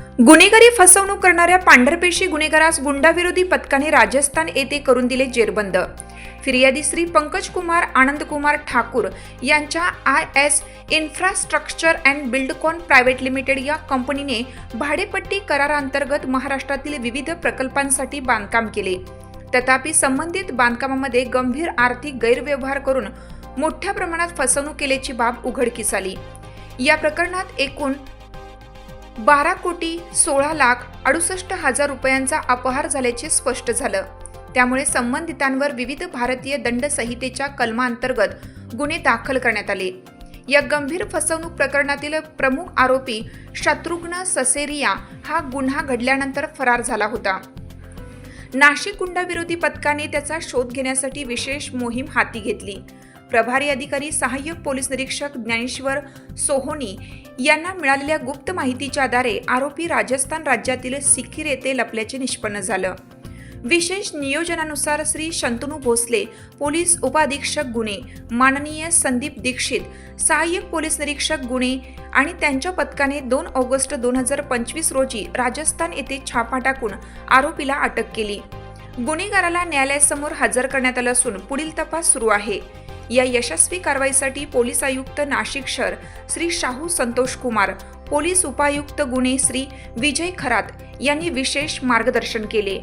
गुन्हेगारी फसवणूक करणाऱ्या पांढरपेशी गुन्हेगारास गुंडाविरोधी पथकाने राजस्थान येथे करून दिले जेरबंद. फिर्यादी श्री पंकज कुमार आनंद कुमार ठाकूर यांच्या I S infrastructure and Buildcon private limited या कंपनीने भाडेपट्टी कराराअंतर्गत महाराष्ट्रातील विविध प्रकल्पांसाठी बांधकाम केले. तथापि संबंधित बांधकामामध्ये गंभीर आर्थिक गैरव्यवहार करून मोठ्या प्रमाणात फसवणूक केल्याची बाब उघडकीस आली. या प्रकरणात एकूण बारा कोटी सोळा लाख अडुसष्ट हजार रुपयांचा अपहार झाल्याचे स्पष्ट झालं. त्यामुळे संबंधितांवर विविध भारतीय दंड संहितेच्या कलमांतर्गत गुन्हे दाखल करण्यात आले. या गंभीर फसवणूक प्रकरणातील प्रमुख आरोपी शत्रुघ्न ससेरिया हा गुन्हा घडल्यानंतर फरार झाला होता. नाशिक गुंडाविरोधी पथकाने त्याचा शोध घेण्यासाठी विशेष मोहीम हाती घेतली. प्रभारी अधिकारी सहाय्यक पोलीस निरीक्षक ज्ञानेश्वर सोहोनी यांना मिळालेल्या गुप्त माहितीच्या आधारे आरोपी राजस्थान राज्यातील सिखीर येथे लपल्याचे निष्पन्न झालं. विशेष नियोजनानुसार श्री शंतनू भोसले पोलीस उपाधीक्षक गुन्हे माननीय संदीप दीक्षित सहाय्यक पोलीस निरीक्षक गुन्हे आणि त्यांच्या पथकाने दोन ऑगस्ट दोन हजार पंचवीस रोजी राजस्थान येथे छापा टाकून आरोपीला अटक केली. गुन्हेगाराला न्यायालयासमोर हजर करण्यात आलं असून पुढील तपास सुरू आहे. या यशस्वी कारवाईसाठी पोलीस आयुक्त नाशिक शहर श्री शाहू संतोष कुमार पोलीस उपायुक्त गुन्हे श्री विजय खरात यांनी विशेष मार्गदर्शन केले.